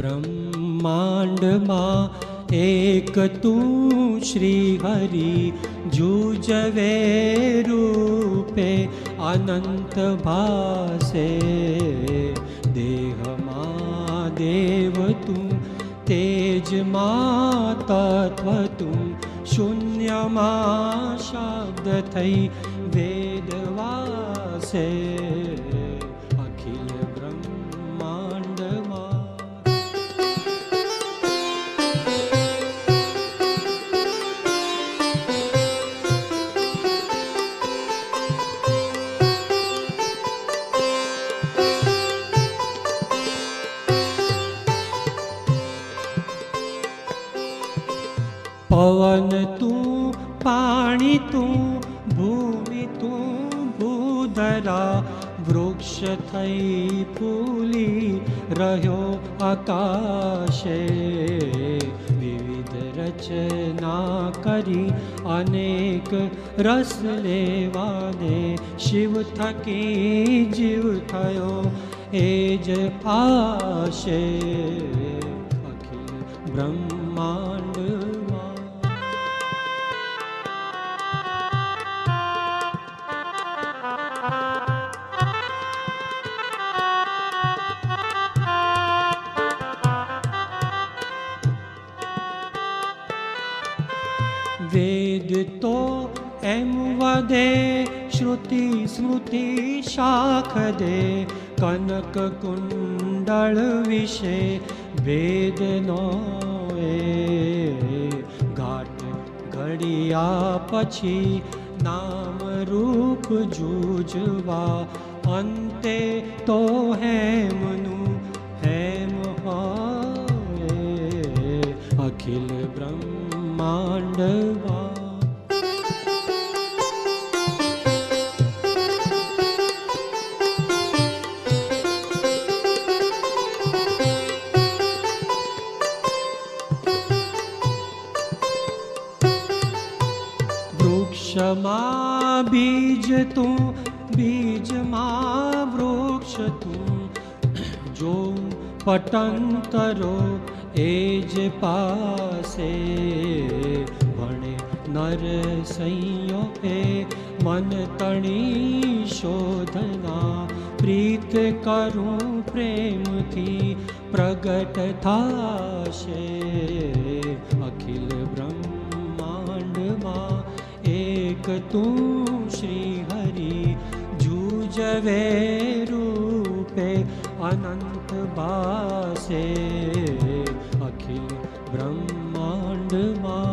બ્રહ્માંડમાં એક તું શ્રી હરિ જુજવે રૂપે અનંત ભાસે. દેહમાં દેવ તું તેજમાં તત્વ તું, શૂન્યમાં શબ્દ થઈ વેદવાસે પવન તું, પાણી તું, ભૂમિ તું ભૂધરા વૃક્ષ થઈ ફૂલી રહ્યો આકાશે. વિવિધ રચના કરી અનેક રસ લેવાને શિવ થકી જીવ થયો એ જ આશે અખિલ બ્રહ્માંડમાં વેદ તો એમ વધે શ્રુતિ સ્મૃતિ શાખ દે કનક કુંડળ વિશે વેદનો એ ઘાટ ઘડિયા પછી નામ રૂપ જૂજવા અંતે તો હેમનું હેમ હોય અખિલ બ્રહ્માંડવા વૃક્ષમાં બીજ તું બીજમાં વૃક્ષ તું જો પટંતરો એ જ પાસે ભણે નર સંયો એ મન તણી શોધના પ્રીત કરું પ્રેમથી પ્રગટ થાશે. અખિલ બ્રહ્માંડમાં એક તું શ્રી હરિ જુજવે રૂપે અનંત બાસે અખિલ બ્રહ્માંડમાં